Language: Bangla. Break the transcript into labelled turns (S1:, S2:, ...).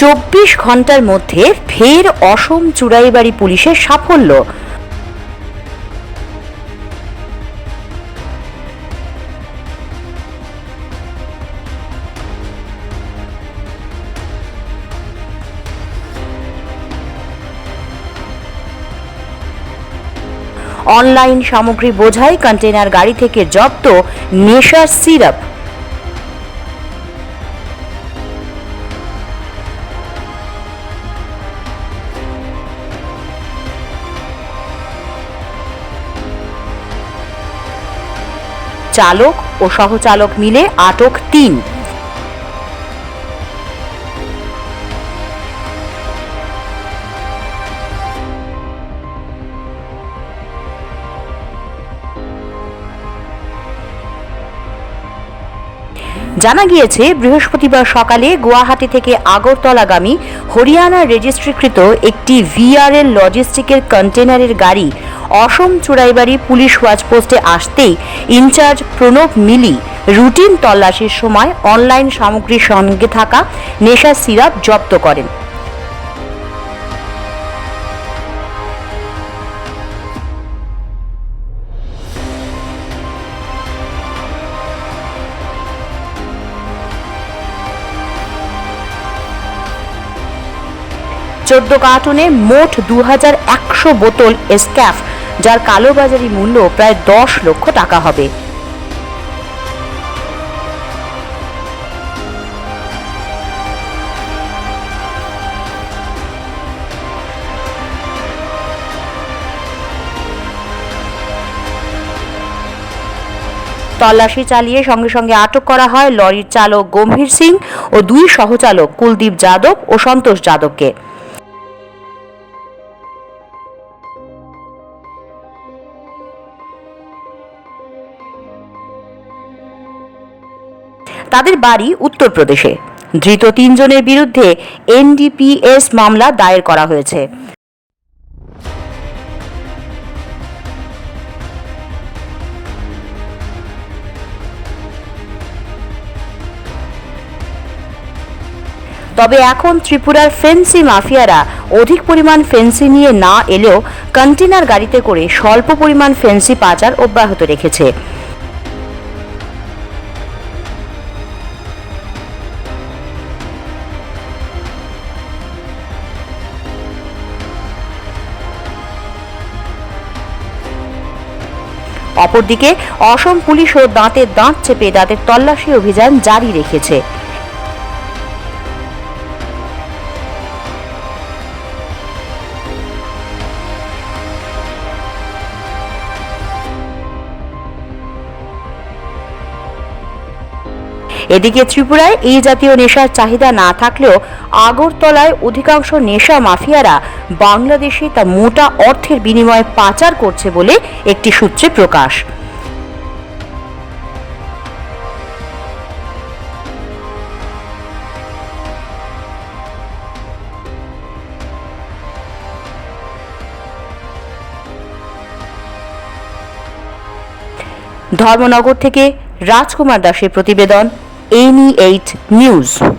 S1: চব্বিশ ঘণ্টার মধ্যে ফের অসম চুড়াইবাড়ি পুলিশের সাফল্য। অনলাইন সামগ্রী বোঝাই কন্টেনার গাড়ি থেকে জব্দ নেশার সিরাপ। চালক ও সহচালক মিলে আটক তিন। জানা গিয়েছে, বৃহস্পতিবার সকালে গুয়াহাটি থেকে আগরতলাগামী হরিয়ানা রেজিস্ট্রিকৃত একটি ভিআরএল লজিস্টিকের কন্টেনারের গাড়ি অসম চুড়াইবাড়ি পুলিশ ওয়াচপোস্টে আসতেই in charge Pranab Mili routine তল্লাশির সময় অনলাইন সামগ্রীর সঙ্গে থাকা নেশা সিরাপ জব্দ করেন। চোদ্দ কার্টুনে মোট দু একশো বোতল এসক্যাফ, যার কালোবাজারি মূল্য প্রায় দশ লক্ষ টাকা হবে। তল্লাশি চালিয়ে সঙ্গে সঙ্গে আটক করা হয় লরির চালক গম্ভীর সিং ও দুই সহচালক কুলদীপ যাদব ও সন্তোষ যাদবকে। তাদের বাড়ি উত্তরপ্রদেশে। ধৃত তিনজনের বিরুদ্ধে এনডিপিএস মামলা দায়ের করা হয়েছে। তবে এখন ত্রিপুরার ফেন্সি মাফিয়ারা অধিক পরিমাণ ফেন্সি নিয়ে না এলেও কন্টেনার গাড়িতে করে স্বল্প পরিমাণ ফেন্সি পাচার অব্যাহত রেখেছে। অপরদিকে অসম পুলিশও দাঁতে দাঁত চেপে তাদের তল্লাশি অভিযান জারি রেখেছে। এদিকে ত্রিপুরায় এই জাতীয় নেশার চাহিদা না থাকলেও আগরতলায় অধিকাংশ নেশা মাফিয়ারা বাংলাদেশে তা মোটা অর্থের বিনিময়ে পাচার করছে বলে একটি সূত্রে প্রকাশ। ধর্মনগর থেকে রাজকুমার দাসের প্রতিবেদন। NE8 News.